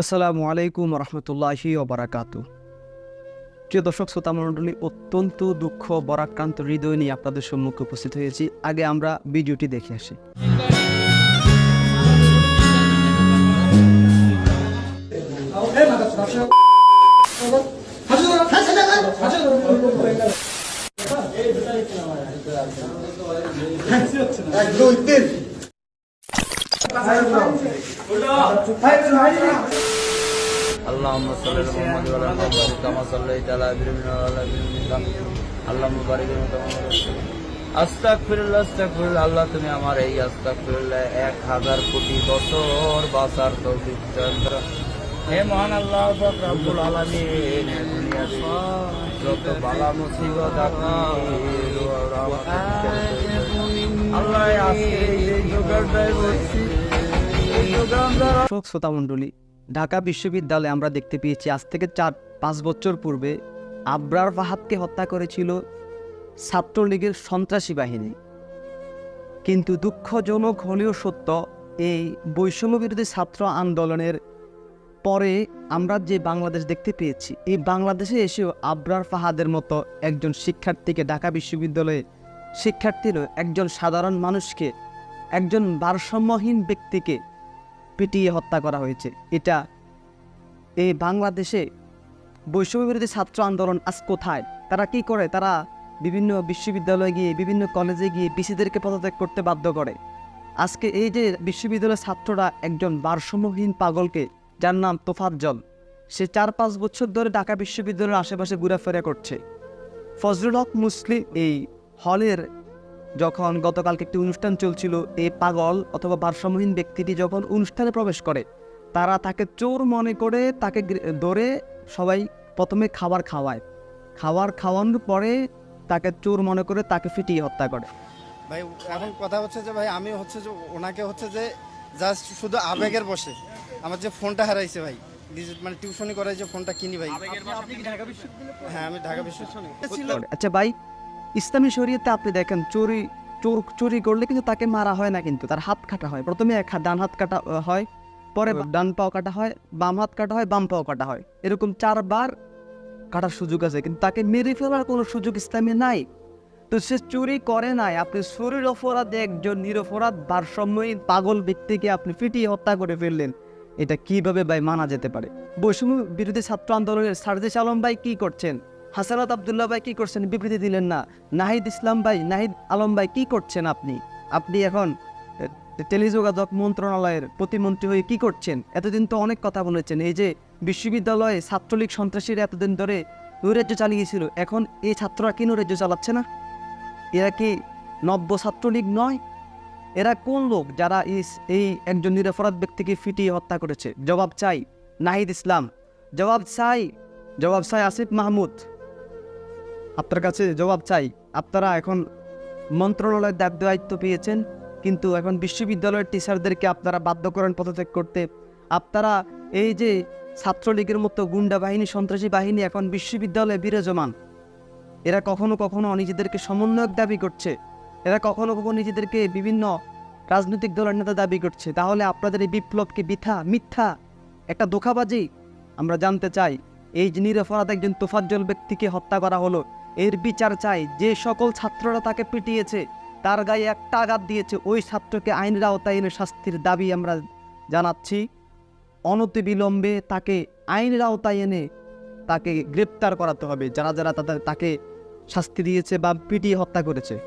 আসসালামু আলাইকুম রহমতুল্লাহি ওবরাকাত প্রিয় দর্শক, শ্রোতা মণ্ডলী, অত্যন্ত দুঃখ, বরাক্রান্ত হৃদয় নিয়ে আপনাদের সম্মুখে উপস্থিত হয়েছি। আগে আমরা ভিডিওটি দেখে আসি। اللهم صل على محمد وعلى ال محمد كما صليت على ابراهيم وعلى ال ابراهيم اللهم بارك আস্তাগফিরুল্লাহ আস্তাগফিরুল্লাহ আল্লাহ তুমি আমার এই আস্তাগফিরুল্লাহ এক হাজার কোটি বছর বাঁচার তৌফিক দান করো। হে মহান আল্লাহ পাক রব্বুল আলামিন এই দুনিয়াতে যত বালা মুসিবত আপনি আল্লাহ আজকে এই প্রোগ্রামটাই বলছি এই প্রোগ্রাম দ্বারা দর্শক শ্রোতা মণ্ডলী, ঢাকা বিশ্ববিদ্যালয়ে আমরা দেখতে পেয়েছি আজ থেকে চার, পাঁচ বছর পূর্বে আবরার ফাহাদকে হত্যা করেছিল ছাত্রলীগের সন্ত্রাসী বাহিনী। কিন্তু দুঃখজনক হলেও সত্য, এই বৈষম্য বিরোধী ছাত্র আন্দোলনের পরে আমরা যে বাংলাদেশ দেখতে পেয়েছি, এই বাংলাদেশে এসেও আবরার ফাহাদের মতো একজন শিক্ষার্থীকে ঢাকা বিশ্ববিদ্যালয়ে শিক্ষার্থীর একজন সাধারণ মানুষকে, একজন ভারসাম্যহীন ব্যক্তিকে পিটিয়ে হত্যা করা হয়েছে। এটা এই বাংলাদেশে বৈষম্য বিরোধী ছাত্র আন্দোলন আজ কোথায়? তারা কি করে? তারা বিভিন্ন বিশ্ববিদ্যালয়ে গিয়ে, বিভিন্ন কলেজে গিয়ে বিসিদেরকে পদত্যাগ করতে বাধ্য করে। আজকে এই যে বিশ্ববিদ্যালয়ের ছাত্ররা একজন ভারসাম্যহীন পাগলকে, যার নাম তোফাজ্জল সে চার পাঁচ বছর ধরে ঢাকা বিশ্ববিদ্যালয়ের আশেপাশে ঘোরাফেরা করছে। ফজলুল হক মুসলিম এই হলের যখন গতকালকে একটি অনুষ্ঠান চলছিল এই পাগল অথবা ভারসাম্যহীন ব্যক্তিটি যখন অনুষ্ঠানে প্রবেশ করে তারা তাকে চোর মনে করে তাকে ধরে সবাই প্রথমে খাবার খাওয়ায়। খাবার খাওয়ানোর পরে তাকে চোর মনে করে তাকে ফিটিয়ে হত্যা করে। ভাই এখন কথা হচ্ছে যে ভাই আমি হচ্ছে যে ওনাকে হচ্ছে যে জাস্ট শুধু আবেগের বসে। আমার যে ফোনটা হারাইছে ভাই মানে টিউশনি করাই যে ফোনটা কিনি ভাই। হ্যাঁ আমি ঢাকা বিশ্ববিদ্যালয়। করে। আচ্ছা ভাই ইসলামী শরীয়তে আপনি দেখেন চুরি চোর চুরি করলে কিন্তু তাকে মারা হয় না কিন্তু তার হাত কাটা হয়। প্রথমে এক হাত ডান হাত কাটা হয় পরে ডান পাও কাটা হয় বাম হাত কাটা হয় বাম পাও কাটা হয়। এরকম চারবার কাটার সুযোগ আছে কিন্তু তাকে মেরে ফেলার কোনো সুযোগ ইসলামে নাই। তো সে চুরি করে নাই আপনি শরীর অপরাধে একজন নিরপরাধ ভারসাম্যহীন পাগল ব্যক্তিকে আপনি ফিটিয়ে হত্যা করে ফেললেন। এটা কীভাবে ভাই মানা যেতে পারে? বৈষম্য বিরোধী ছাত্র আন্দোলনের সারজিস আলম ভাই কি করছেন? হাসানাত আবদুল্লাহ ভাই কি করছেন? বিবৃতি দিলেন না। নাহিদ ইসলাম ভাই, নাহিদ আলম ভাই কি করছেন আপনি? আপনি এখন টেলিযোগাযোগ মন্ত্রণালয়ের প্রতিমন্ত্রী হয়ে কি করছেন? এতদিন তো অনেক কথা বলেছেন। এই যে বিশ্ববিদ্যালয়ে ছাত্রলীগ সন্ত্রাসীরা এতদিন ধরে নৈরাজ্য চালিয়েছিল, এখন এই ছাত্ররা কি নৈরাজ্য চালাচ্ছে না? এরা কি নব্য ছাত্রলীগ নয়? এরা কোন লোক যারা এই একজন নিরপরাধ ব্যক্তিকে ফিটিয়ে হত্যা করেছে? জবাব চাই, নাহিদ ইসলাম। জবাব চাই জবাব চাই আসিফ মাহমুদ। আপনার কাছে জবাব চাই। আপনারা এখন মন্ত্রণালয়ের দায়িত্ব পেয়েছেন, কিন্তু এখন বিশ্ববিদ্যালয়ের টিচারদেরকে আপনারা বাধ্য করেন পদত্যাগ করতে, আপনারা এই যে ছাত্রলীগের মতো গুন্ডা বাহিনী, সন্ত্রাসী বাহিনী এখন বিশ্ববিদ্যালয়ে বিরাজমান, এরা কখনো কখনো নিজেদেরকে সমন্বয়ক দাবি করছে, এরা কখনো কখনো নিজেদেরকে বিভিন্ন রাজনৈতিক দলের নেতা দাবি করছে। তাহলে আপনাদের এই বিপ্লবকে মিথ্যা মিথ্যা, একটা ধোকাবাজি আমরা জানতে চাই। এই যে নিরপরাধ একজন তোফাজ্জল ব্যক্তিকে হত্যা করা হলো এর বিচার চাই। যে সকল ছাত্ররা তাকে পিটিয়েছে, তার গায়ে একটা আঘাত দিয়েছে, ওই ছাত্রকে আইনের আওতায় এনে শাস্তির দাবি আমরা জানাচ্ছি। অনতিবিলম্বে তাকে আইনের আওতায় এনে তাকে গ্রেপ্তার করাতে হবে। যারা যারা তাদের, তাকে শাস্তি দিয়েছে বা পিটিয়ে হত্যা করেছে।